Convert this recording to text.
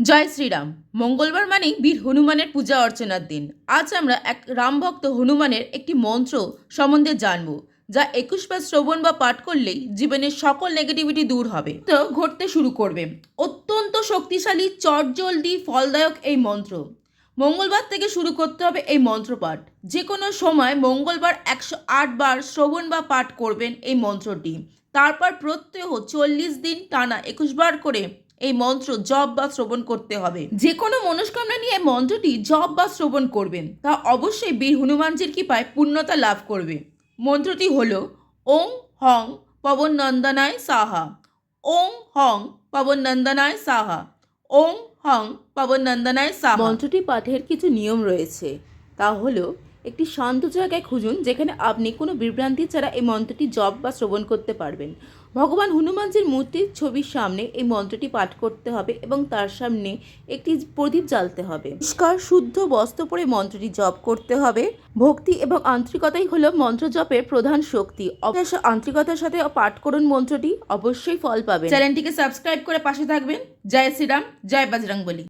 জয় শ্রীরাম। মঙ্গলবার মানেই বীর হনুমানের পূজা অর্চনার দিন। আজ আমরা এক রামভক্ত হনুমানের একটি মন্ত্র সম্বন্ধে জানব, যা একুশ বার শ্রবণ বা পাঠ করলেই জীবনের সকল নেগেটিভিটি দূর হবে। তো ঘটতে শুরু করবে। অত্যন্ত শক্তিশালী, চটজলদি, ফলদায়ক এই মন্ত্র। মঙ্গলবার থেকে শুরু করতে হবে এই মন্ত্রপাঠ। যে কোনো সময় মঙ্গলবার একশো আট বার শ্রবণ বা পাঠ করবেন এই মন্ত্রটি। তারপর প্রত্যহ চল্লিশ দিন টানা একুশ বার করে এই মন্ত্র জপ বা শ্রবণ করতে হবে। যে কোনো মনস্কামনা নিয়ে মন্ত্রটি জপ বা শ্রবণ করবেন। তা অবশ্যই বীর হনুমানজির কৃপায় পূর্ণতা লাভ করবে। মন্ত্রটি হল ওং হং পবন নন্দনায় সাহা। ওং হং পবন নন্দনায় সাহা। ওং হং পবন নন্দনায় সাহা। মন্ত্রটি পাঠের কিছু নিয়ম রয়েছে। তা হলো একটি শান্ত জায়গায় খুঁজুন, যেখানে আপনি কোনো বিভ্রান্তি ছাড়া এই মন্ত্রটি জপ বা শ্রবণ করতে পারবেন। ভগবান হনুমানজির মূর্তির ছবির সামনে এই মন্ত্রটি পাঠ করতে হবে এবং তার সামনে একটি প্রদীপ জ্বালতে হবে। পরিষ্কার, শুদ্ধ বস্ত্র পরে মন্ত্রটি জপ করতে হবে। ভক্তি এবং আন্তরিকতাই হলো মন্ত্র জপের প্রধান শক্তি। আন্তরিকতার সাথে পাঠ করুন মন্ত্রটি, অবশ্যই ফল পাবেন। চ্যানেলটিকে সাবস্ক্রাইব করে পাশে থাকবেন। জয় শ্রীরাম, জয় বজরংবলী।